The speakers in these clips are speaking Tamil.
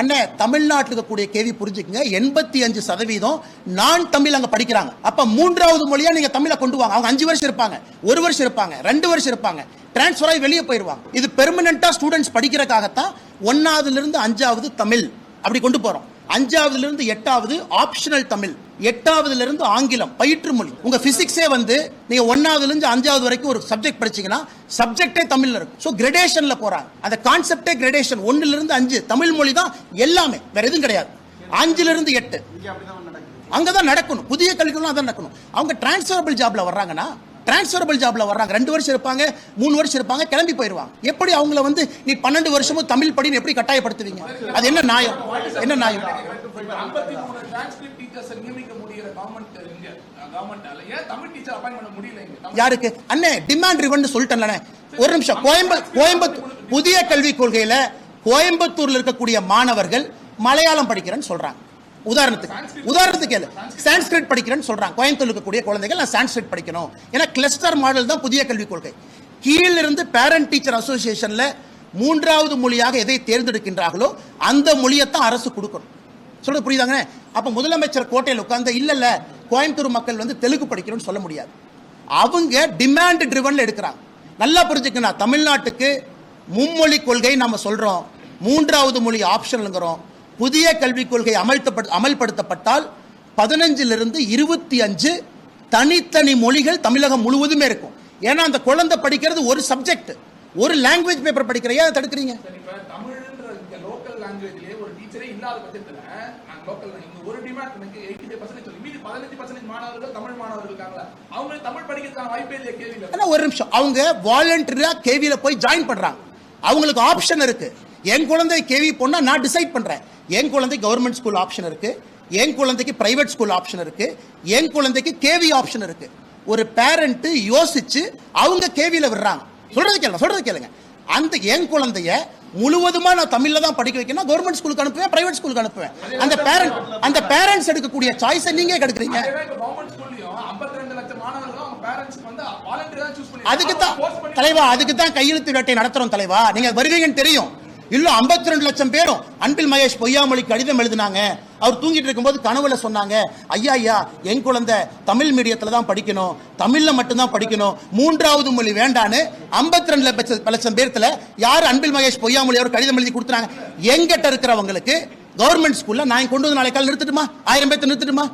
அண்ணே தமிழ்நாட்டில் இருக்கக்கூடிய கேள்வி புரிஞ்சுக்கங்க. எண்பத்தி அஞ்சு சதவீதம் நான் தமிழ் அங்க படிக்கிறாங்க. அப்ப மூன்றாவது மொழியா நீங்க தமிழை கொண்டு வாங்க. அவங்க அஞ்சு வருஷம் இருப்பாங்க. ஒரு வருஷம் இருப்பாங்க. ரெண்டு வருஷம் இருப்பாங்க. டிரான்ஸ்ஃபர் ஆகி வெளியே போயிருவாங்க இது பெர்மனண்டா ஸ்டூடெண்ட்ஸ் படிக்கிறதுக்காகத்தான் ஒன்னாவதுல இருந்து அஞ்சாவது தமிழ் அப்படி கொண்டு போறோம். அஞ்சாவதுல இருந்து எட்டாவது ஆப்ஷனல் தமிழ் எட்டாவதுல இருந்து ஆங்கிலம் பயிற்று மொழி உங்க பிசிக்ஸே வந்து நீங்க ஒன்னாவதுல இருந்து அஞ்சாவது வரைக்கும் ஒரு சப்ஜெக்ட் படிச்சீங்கன்னா சப்ஜெக்டே தமிழ்ல இருக்கும். சோ கிரடேஷன்ல போறாங்க. அந்த கான்செப்டே கிரடேஷன் ஒன்னுல இருந்து அஞ்சு தமிழ் மொழி தான் எல்லாமே. வேற எதுவும் கிடையாது. அஞ்சுல இருந்து எட்டு நடக்குது. அங்கதான் நடக்கணும். புதிய கல்விகளும் அதான் நடக்கணும். அவங்க டிரான்ஸ்ஃபரபிள் ஜாப்ல வர்றாங்கன்னா டிரான்ஸ்ஃபரபிள் ஜாப்ல வர்றாங்க. ரெண்டு வருஷம் இருப்பாங்க மூணு வருஷம் இருப்பாங்க கிளம்பி போயிருவாங்க. எப்படி அவங்கள வந்து நீ பன்னெண்டு வருஷமும் தமிழ் படின்னு எப்படி கட்டாயப்படுத்துவீங்க? அது என்ன நியாயம்? என்ன நியாயம்? யாருக்கு? அண்ணே டிமாண்ட் ரிவன் சொல்லிட்டேன்ல ஒரு நிமிஷம். கோயம்பு கோயம்புத்தூர் புதிய கல்விக் கொள்கையில கோயம்புத்தூர்ல இருக்கக்கூடிய மாணவர்கள் மலையாளம் படிக்கிறேன்னு சொல்றாங்க. உதாரணத்துக்கு உதாரணத்துக்கு கேளு சான்ஸ்கிரிட் படிக்கிறேன்னு சொல்றாங்க. கோயம்புத்தூர் இருக்கக்கூடிய குழந்தைகள் நான் சான்ஸ்கிரிட் படிக்கணும். ஏன்னா கிளஸ்டர் மாடல் தான் புதிய கல்விக் கொள்கை. கீழிருந்து பேரண்ட் டீச்சர் அசோசியேஷன்ல மூன்றாவது மொழியாக எதை தேர்ந்தெடுக்கின்றார்களோ அந்த மொழியை தான் அரசு கொடுக்கணும். சொல்றது புரியுதாங்க அப்ப முதலமைச்சர் கோட்டையில் உட்காந்து இல்ல இல்ல கோயம்புத்தூர் மக்கள் வந்து தெலுங்கு படிக்கணும்னு சொல்ல முடியாது. அவங்க டிமாண்ட் ட்ரிவன்ல எடுக்கிறாங்க. நல்லா புரிஞ்சுக்கணும் தமிழ்நாட்டுக்கு மும்மொழி கொள்கை நம்ம சொல்றோம். மூன்றாவது மொழி ஆப்ஷனல்ங்கிறோம் புதிய கல்விக் கொள்கை அமல்த்தப்பட் அமல்படுத்தப்பட்டால் பதினஞ்சிலிருந்து இருபத்தி அஞ்சு தனித்தனி மொழிகள் தமிழகம் முழுவதுமே இருக்கும். ஏன்னா அந்த குழந்தை படிக்கிறது ஒரு சப்ஜெக்ட் ஒரு லாங்குவேஜ் பேப்பர் படிக்கிற ஏன் அதை தடுக்கிறீங்க. ஒரு நிமிஷம். அவங்க வாலண்டரியா கேவில போய் ஜாயின் பண்றாங்க. அவங்களுக்கு ஆப்ஷன் இருக்கு. என் குழந்தை கேவி போனா நான் டிசைட் பண்றேன். என் குழந்தை கவர்மெண்ட் ஸ்கூல் ஆப்ஷன் இருக்கு. என் குழந்தைக்கு பிரைவேட் ஸ்கூல் ஆப்ஷன் இருக்கு. என் குழந்தைக்கு கேவி ஆப்ஷன் இருக்கு. ஒரு பேரண்ட் யோசிச்சு அவங்க கேவில விடுறாங்க. சொல்றது கேளுங்க சொல்றது கேளுங்க. அந்த என் குழந்தைய முழுவதுமா நான் தமிழ்ல தான் படிக்க வைக்கணும் கவர்மெண்ட் ஸ்கூலுக்கு அனுப்புவேன் பிரைவேட் ஸ்கூலுக்கு அனுப்புவேன். அந்த பேரண்ட் அந்த பேரண்ட்ஸ் எடுக்கக்கூடிய சாய்ஸை நீங்க கெடுக்குறீங்க அதே மாதிரி கவர்மெண்ட் ஸ்கூல்லயும் 52 லட்சம் மாணவர்கள் அவங்க பேரண்ட்ஸ்க்கு வந்து வாலண்டியர் தான் சூஸ் பண்ணி அதுக்கு தான் தலைவா அதுக்கு தான் கையெழுத்து வேட்டை நடத்துறோம் தலைவா. நீங்க வருவீங்கன்னு தெரியும். இல்ல 52 ரெண்டு லட்சம் பேரும் அன்பில் மகேஷ் பொய்யாமொழி கடிதம் எழுதினாங்க. அவர் தூங்கிட்டு இருக்கும்போது கனவுல சொன்னாங்க ஐயா ஐயா என் குழந்தை தமிழ் மீடியத்துல தான் படிக்கணும் தமிழ்ல மட்டும்தான் படிக்கணும் மூன்றாவது மொழி வேண்டான்னு 52 ரெண்டு லட்சம் லட்சம் பேர்த்துல யார் அன்பில் மகேஷ் பொய்யாமொழி அவர் கடிதம் எழுதி கொடுத்தாங்க எங்கிட்ட இருக்கிறவங்களுக்கு கவர்மெண்ட் ஸ்கூல்ல நான் கொண்டு வந்து நாளைக்கு காலை நிறுத்தட்டுமா? ஆயிரம் பேர்த்து நிறுத்தட்டுமா?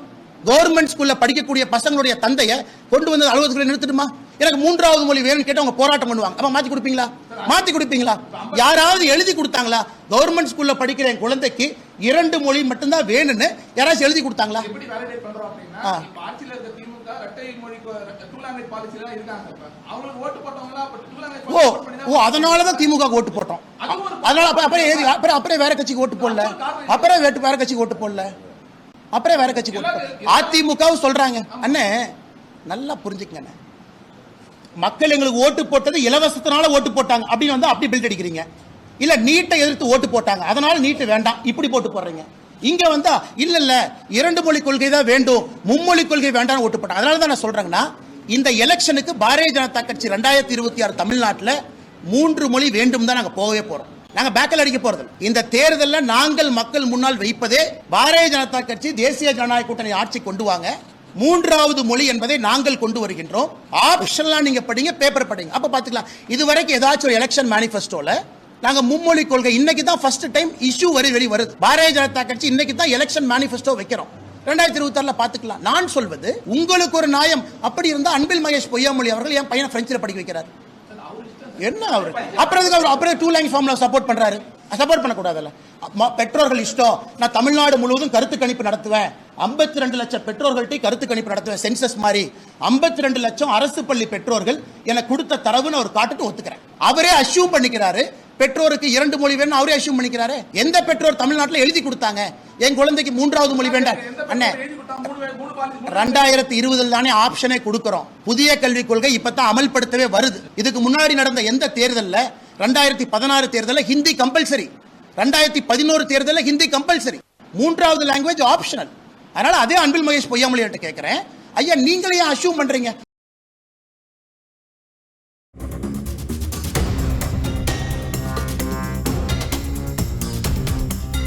கவர்மெண்ட் ஸ்கூல்ல படிக்கக்கூடிய பசங்களுடைய தந்தையை கொண்டு வந்து அலுவலகத்தில் நிறுத்தட்டுமா? எனக்கு மூன்றாவது மொழி வேணும்னு கேட்டு அவங்க போராட்டம் பண்ணுவாங்க. அப்ப மாத்தி கொடுப்பீங்களா? மாத்தி கொடுப்பீங்களா? யாராவது எழுதி கொடுத்தாங்களா? கவர்மெண்ட் ஸ்கூல்ல படிக்கிற என் குழந்தைக்கு இரண்டு மொழி மட்டும்தான் வேணும்னு யாராச்சும் எழுதி கொடுத்தாங்களா? ஆ. ஓ ஓ அதனால தான் திமுக ஓட்டு போட்டோம். அதனால அப்ப அப்புறம் ஏறி அப்புறம் அப்புறம் வேற கட்சிக்கு ஓட்டு போடல. அப்புறம் வேட்டு வேற கட்சிக்கு ஓட்டு போடல. அப்புறம் வேற கட்சிக்கு ஓட்டு அதிமுகவும் சொல்றாங்க. அண்ணே நல்லா புரிஞ்சுக்கங்க அண்ணே. மக்கள் எங்களுக்கு ஓட்டு போட்டது இலவசத்தினால ஓட்டு போட்டாங்க. அப்படின்னு வந்து அப்படி பில்ட் அடிக்கிறீங்க. இல்ல நீட்டை எதிர்த்து ஓட்டு போட்டாங்க. அதனால நீட்டு வேண்டாம். இப்படி போட்டு போடுறீங்க. இங்க வந்தா இல்ல இல்ல இரண்டு மொழி கொள்கை தான் வேண்டும். மும்மொழி கொள்கை வேண்டாம்னு ஓட்டு போட்டாங்க. அதனால தான் நான் சொல்றேங்கன்னா இந்த எலெக்ஷனுக்கு பாரதிய ஜனதா கட்சி ரெண்டாயிரத்தி இருபத்தி ஆறு தமிழ்நாட்டில் மூன்று மொழி வேண்டும் தான் நாங்க போகவே போறோம். நாங்க பேக்கல் அடிக்க போறது இந்த தேர்தலில் நாங்கள் மக்கள் முன்னால் வைப்பதே பாரதிய ஜனதா கட்சி தேசிய ஜனநாயக கூட்டணி ஆட்சி கொண்டு வாங்க. மூன்றாவது மொழி என்பதை நாங்கள் கொண்டு வருகின்றோம். ஆப்ஷன்லாம் நீங்க படிங்க பேப்பர் படிங்க. அப்போ பார்த்துக்கலாம். இது இதுவரைக்கும் ஏதாச்சும் ஒரு எலெக்ஷன் மேனிஃபெஸ்டோவில் நாங்க மும்மொழி கொள்கை இன்னைக்கு தான் ஃபர்ஸ்ட் டைம் இஷ்யூ வரி வெளி வருது. பாரதிய ஜனதா கட்சி இன்னைக்கு தான் எலெக்ஷன் மேனிஃபெஸ்டோ வைக்கிறோம். ரெண்டாயிரத்தி இருபத்தி ஆறுல பாத்துக்கலாம் நான் சொல்வது உங்களுக்கு ஒரு நியாயம். அப்படி இருந்தா அன்பில் மகேஷ் பொய்யாமொழி அவர்கள் என் பையனை பிரெஞ்சில் படிக்க வைக்கிறார். என்ன அவரு? அப்புறம் அவர்? அப்புறம் டூ லைன் ஃபார்ம்ல சப்போர்ட் பண்றாரு. சப்போர்ட் பண்ணக்கூடாதுல்ல. பெற்றோர்கள் இஷ்டம். நான் தமிழ்நாடு முழுவதும் கருத்து கணிப்பு நடத்துவேன். 52 ரெண்டு லட்சம் பெற்றோர்கள்ட்ட கருத்து கணிப்பு நடத்துவேன் சென்சஸ் மாதிரி 52 ரெண்டு லட்சம் அரசு பள்ளி பெற்றோர்கள் எனக்கு கொடுத்த தரவுன்னு அவர் காட்டுட்டு ஒத்துக்கிறேன். அவரே அஷ்யூம் பண்ணிக்கிறாரு. பெற்றோருக்கு இரண்டு மொழி வேணும் அவரே அஷ்யூம் பண்ணிக்கிறாரு. எந்த பெற்றோர் தமிழ்நாட்டில் எழுதி கொடுத்தாங்க? என் குழந்தைக்கு மூன்றாவது மொழி வேண்டாம். அண்ணே ரெண்டாயிரத்தி இருபதில் தானே ஆப்ஷனே கொடுக்கறோம். புதிய கல்விக் கொள்கை இப்பதான் அமல்படுத்தவே வருது. இதுக்கு முன்னாடி நடந்த எந்த தேர்தல்ல? ரெண்டாயிரத்தி பதினாறு தேர்தலில் ஹிந்தி கம்பல்சரி ரெண்டாயிரத்தி பதினோரு தேர்தலில் ஹிந்தி கம்பல்சரி மூன்றாவது லாங்குவேஜ் ஆப்ஷனல் அதனால அதே அன்பில் மகேஷ் பொய்யாமொழியிட்ட கேட்கிறேன் ஐயா நீங்களே அஷ்யூம் பண்றீங்க?